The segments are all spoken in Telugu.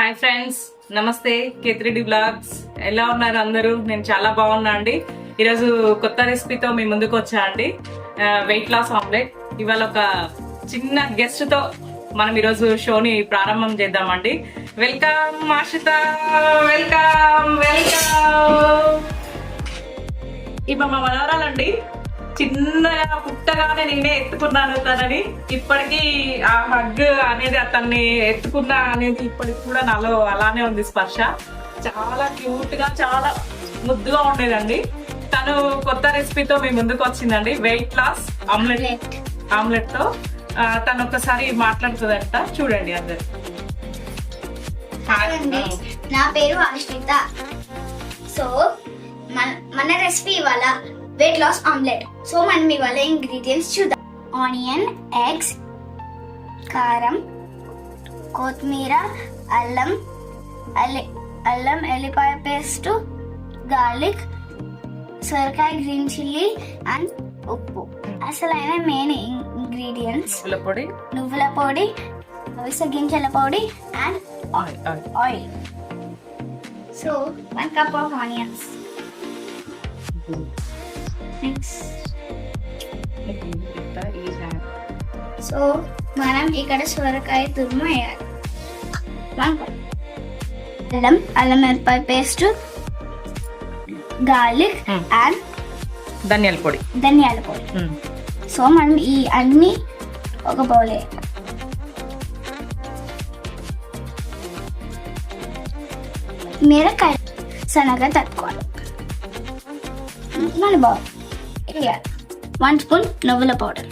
హాయ్ ఫ్రెండ్స్ నమస్తే కేత్రిడి బ్లాగ్స్. ఎలా ఉన్నారు అందరూ? నేను చాలా బాగున్నా అండి. ఈరోజు కొత్త రెసిపీతో మీ ముందుకు వచ్చా అండి. వెయిట్ లాస్ ఆమ్లెట్ ఇవాళ ఒక చిన్న గెస్ట్తో మనం ఈరోజు షోని ప్రారంభం చేద్దామండి. Welcome Ashita welcome welcome. ఇప్పుడు మా మనవరాలండి. చిన్నగా పుట్టగానే నేనే ఎత్తుకున్నాను తనని. ఇప్పటికీ ఆ హగ్ అనేది అతన్ని ఎత్తుకున్నా అనేది ఇప్పటికి కూడా నాలో అలానే ఉంది స్పర్శ. చాలా క్యూట్గా చాలా ముద్దుగా ఉండేదండి. తను కొత్త రెసిపీతో మీ ముందుకు వచ్చిందండి. వెయిట్ లాస్ ఆమ్లెట్ ఆమ్లెట్తో తను ఒకసారి మాట్లాడుతుందంట. చూడండి అందరు. నా పేరు ఆశ్రిత సో మన మన రెసిపీ ఇవాళ వెయిట్ లాస్ ఆమ్లెట్ సో మనం ఇవాళ ఇంగ్రీడియంట్స్ చూద్దాం ఆనియన్ ఎగ్స్ కారం కొత్తిమీర అల్లం అల్లి అల్లం ఎల్లిపాయ పేస్ట్ గార్లిక్ సొరకాయ గ్రీన్ చిల్లీ అండ్ ఉప్పు అసలైన మెయిన్ ఇంగ్రీడియంట్స్ పొడి నువ్వుల పొడి అవిసె గింజల పొడి and oil, oil. oil. So one cup of onions. Next. So మనం ఇక్కడ సొరకాయ తురుము వేయాలి. అల్లం అల్లం మిరపకాయ పేస్ట్ గార్లిక్ Hmm. అండ్ ధనియాల పొడి. ధనియాల పొడి. ఉమ్. సో మనం ఈ అన్ని ఒక బౌల్ మిరకాయ సన్నగా తట్టుకోవాలి. మన బౌల్ వేయాలి వన్ స్పూన్ నువ్వుల పౌడర్.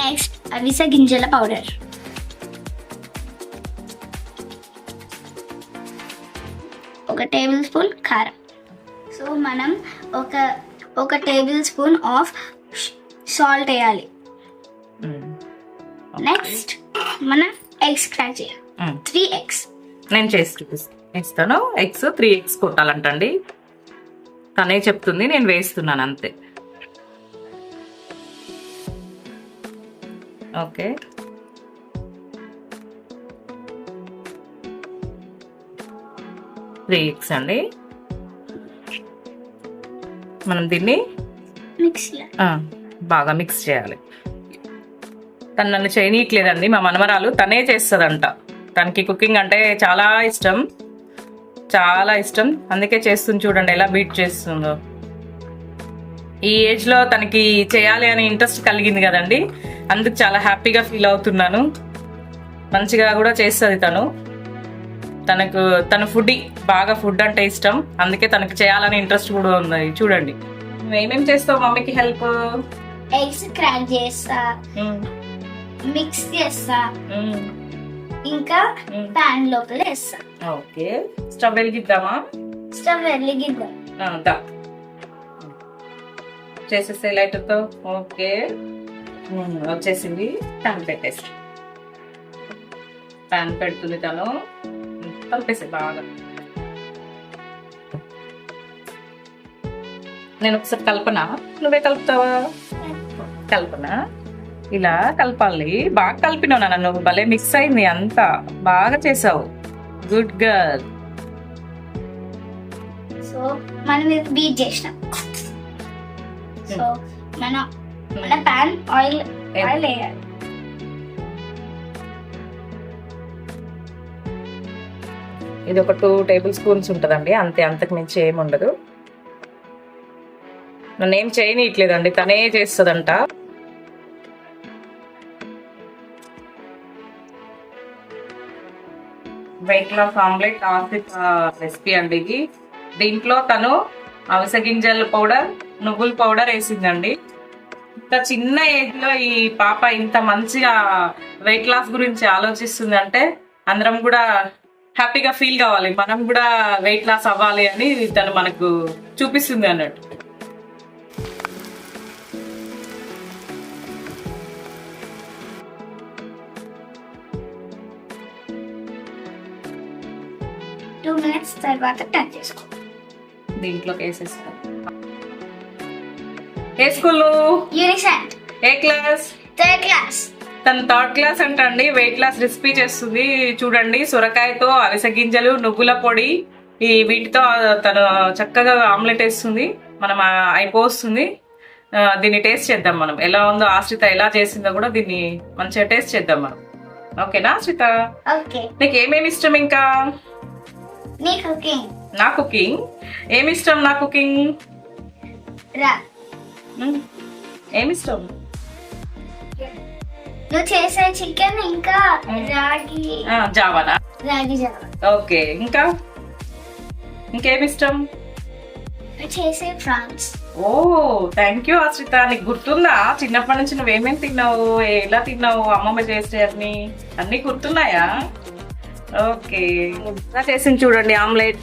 నెక్స్ట్ అవిసె గింజల పౌడర్ ఒక టేబుల్ స్పూన్ కారం. సో మనం ఒక ఒక టేబుల్ స్పూన్ ఆఫ్ సాల్ట్ వేయాలి. నెక్స్ట్ మనం ఎగ్స్ క్రాక్ చేయాలి. త్రీ ఎగ్స్ నేను చేసి చూపిస్తాను. ఇస్తాను ఎగ్స్ త్రీ ఎగ్స్ కొట్టాలంటండి. తనే చెప్తుంది నేను వేస్తున్నాను అంతే. ఓకే. త్రీ ఎగ్స్ అండి. మనం దీన్ని బాగా మిక్స్ చేయాలి. తను నన్ను చేయనీయట్లేదండి మా మనమరాలు తనే చేస్తుందంట. తనకి కుకింగ్ అంటే చాలా ఇష్టం. చాలా ఇష్టం. అందుకే చేస్తుంది చూడండి ఎలా బీట్ చేస్తుందో. ఈ ఏజ్లో తనకి చేయాలి అనే ఇంట్రెస్ట్ కలిగింది కదండి. అందుకు చాలా హ్యాపీగా ఫీల్ అవుతున్నాను. మంచిగా కూడా చేస్తుంది తను. తనకు తన ఫుడ్ బాగా ఫుడ్ అంటే ఇష్టం. అందుకే తనకు చేయాలని ఇంట్రెస్ట్ కూడా ఉంది. చూడండి. నువ్వేమేం చేస్తావు మమ్మీకి హెల్ప్? ఎగ్స్ క్రాక్ చేస్తా. మిక్స్ చేస్తా. ఇంకా ప్యాన్ లోపల వేస్తా. ఓకే. స్టవ్ వెలిగిద్దామా? స్టవ్ వెలిగిద్దాం. దా. చేసేస్తే లైటర్తో. ఓకే. ఉమ్, వచ్చేసింది. ప్యాన్ పెట్టేసి. ప్యాన్ పెడుతుంది తను. ఉమ్, కలిపేసి బాగా. నేను ఒకసారి కల్పన? నువ్వే కలుపుతావా? కల్పన? ఇలా కలపాలి. బాగా కలిపినావు నాన్న. నువ్వు భలే మిక్స్ అయింది అంతా. బాగా చేసావు. గుడ్ గర్ల్ సో మనం ఇది బీట్ చేసినాం. సో మనం మన ప్యాన్ ఆయిల్ ఆయిల్ వేయాలి. ఇది ఒక టూ టేబుల్ స్పూన్స్ ఉంటుందండి. అంతే అంతకు మించి ఏమి ఉండదు నన్ను ఏం చేయనీయట్లేదండి. తనే చేస్తుందంట. వెయిట్ లాస్ ఆమ్లెట్ ఆఫిస్ రెసిపీ అండి ఇది. దీంట్లో తను అవిసె గింజల పౌడర్ నువ్వుల పౌడర్ వేసిందండి. ఇంత చిన్న ఏజ్లో ఈ పాప ఇంత మంచిగా వెయిట్ లాస్ గురించి ఆలోచిస్తుంది అంటే అందరం కూడా హ్యాపీగా ఫీల్ కావాలి. మనం కూడా వెయిట్ లాస్ అవ్వాలి అని తను మనకు చూపిస్తుంది అన్నట్టు. టూ మినిట్స్ తర్వాత టచ్ చేసుకో. దీంట్లోకి ఏ స్కూల్? యూనిసెంట్ ఏ క్లాస్? Third class. తన థర్డ్ క్లాస్ అంటండి వెయిట్ లాస్ రెసిపీ చేస్తుంది. చూడండి సొరకాయతో అవిసె గింజలు నువ్వుల పొడి ఈ వీటితో తను చక్కగా ఆమ్లెట్ వేస్తుంది. మనం అయిపోస్తుంది. దీన్ని టేస్ట్ చేద్దాం మనం. ఎలా ఉందో ఆశ్రిత ఎలా చేసిందో కూడా దీన్ని మంచిగా టేస్ట్ చేద్దాం మనం. ఓకేనా ఆశ్రిత? నీకు ఏమేమి ఇష్టం ఇంకా? నీ కుకింగ్ నా కుకింగ్ ఏమి ఇష్టం నా కుకింగ్ రా. ఏమి ఇష్టం నువ్వు చేసే చికెన్ ఇంకా రాగి. జావానా? రాగి జావ. ఓకే ఇంకా? ఇంకేమి ఇష్టం నువ్వు చేసే ఫ్రాన్స్ ఓ థ్యాంక్ యూ ఆశ్రిత. నీకు గుర్తుందా? చిన్నప్పటి నుంచి నువ్వేమేమి తిన్నావు? ఎలా తిన్నావు? అమ్మమ్మ చేస్తే అన్ని? అన్ని గుర్తున్నాయా? ఓకే. ఎలా చేసింది చూడండి ఆమ్లెట్.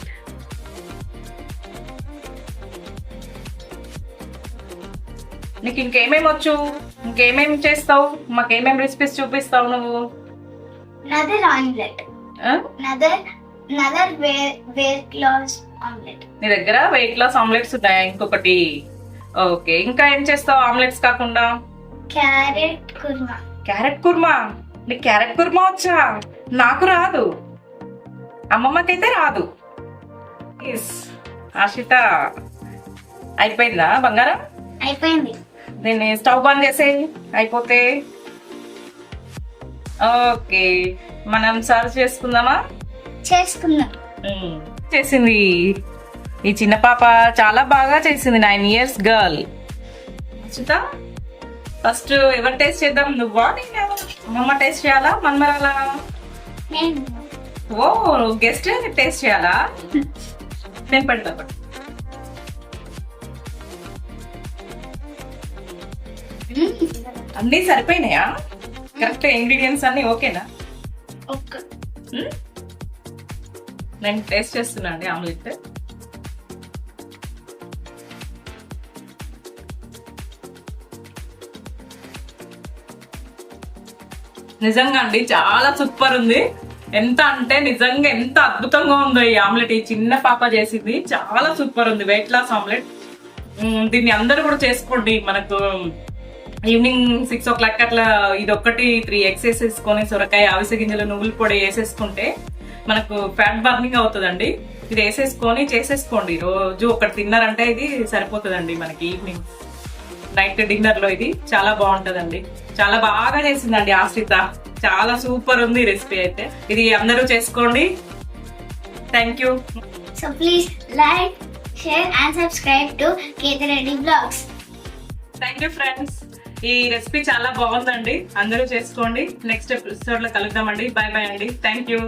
నీకు ఇంకేమేమి వచ్చు? ఇంకేమేమి చేస్తావు? మాకేమేమి రెసిపీస్ చూపిస్తావు నువ్వు? నదర్ ఆమ్లెట్? నదర్ నదర్ వెయిట్ లాస్ ఆమ్లెట్ నీ దగ్గర వెయిట్ లాస్ ఆమ్లెట్స్ ఉన్నాయా? ఇంకొకటి. ఓకే. ఇంకా ఏం చేస్తావు? ఆమ్లెట్స్ కాకుండా? క్యారెట్ కుర్మా. క్యారెట్ కుర్మా? నీకు క్యారెట్ కుర్మా వచ్చా నాకు రాదు. అమ్మమ్మకైతే రాదు. ఆశిత అయిపోయిందా బంగారం? అయిపోయింది. దీన్ని స్టవ్ బంద్ చేసేయి. అయిపోతే. ఓకే. మనం సర్వ్ చేసుకుందామా? చేసుకుందాం. చేసింది. ఈ చిన్న పాప చాలా బాగా చేసింది. Nine years girl Achyuta first ఎవరు టేస్ట్ చేద్దాం? నువ్వా నేనా? అమ్మమ్మ టేస్ట్ చేయాలా? మన్మరాలా? ఓ గెస్ట్ టేస్ట్ చేయాలా? నేను పెడతా. అన్నీ సరిపోయినాయా? కరెక్ట్ ఇంగ్రీడియంట్స్ అన్నీ ఓకేనా? నేను టేస్ట్ చేస్తున్నా అండి ఆమ్లెట్. నిజంగా అండి చాలా సూపర్ ఉంది. ఎంత అంటే నిజంగా ఎంత అద్భుతంగా ఉందో ఈ ఆమ్లెట్. ఈ చిన్న పాప చేసింది చాలా సూపర్ ఉంది వెయిట్ లాస్ ఆమ్లెట్ దీన్ని అందరూ కూడా చేసుకోండి. మనకు ఈవినింగ్ సిక్స్ ఓ క్లాక్ అట్లా ఇది ఒక్కటి త్రీ ఎగ్స్ వేసేసుకొని సొరకాయ అవిసె గింజలు నువ్వుల పొడి వేసేసుకుంటే మనకు ఫ్యాట్ బర్నింగ్ అవుతుందండి. ఇది వేసేసుకొని చేసేసుకోండి. రోజు ఒకటి తిన్నారంటే ఇది సరిపోతుందండి మనకి ఈవినింగ్ నైట్ డిన్నర్లో ఇది చాలా బాగుంటదండి. చాలా బాగా చేసిందండి ఆశ్రిత చాలా సూపర్ ఉంది రెసిపీ అయితే. ఇది అందరూ చేసుకోండి. Thank you so please like share and subscribe to Kethi Reddy blogs thank you friends ఈ రెసిపీ చాలా బాగుందండి. అందరూ చేసుకోండి. నెక్స్ట్ ఎపిసోడ్లో కలుద్దామండి. బాయ్ బాయ్ అండి. Thank you